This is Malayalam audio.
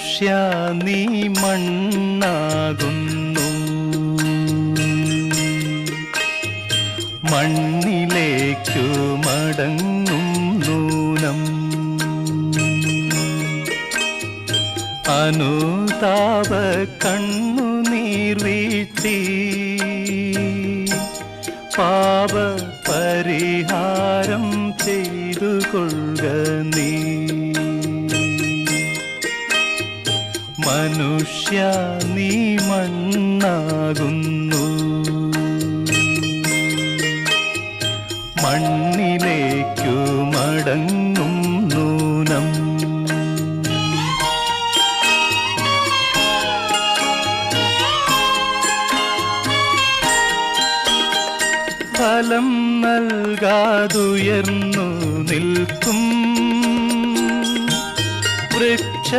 മനുഷ്യ നീ മണ്ണാകുന്നു. മണ്ണിലേക്കു മടങ്ങും നൂനം അനുതാപ കണ്ണു വീഴ്ത്തി. പാപ പരിഹാരം ചെയ്തു കൊള്ളുക നീ. മനുഷ്യ നീ മണ്ണാകുന്നു. മണ്ണിലേക്കു മടങ്ങും നൂനം. ഫലം നൽകാതുയർന്നു നിൽക്കും. വൃക്ഷ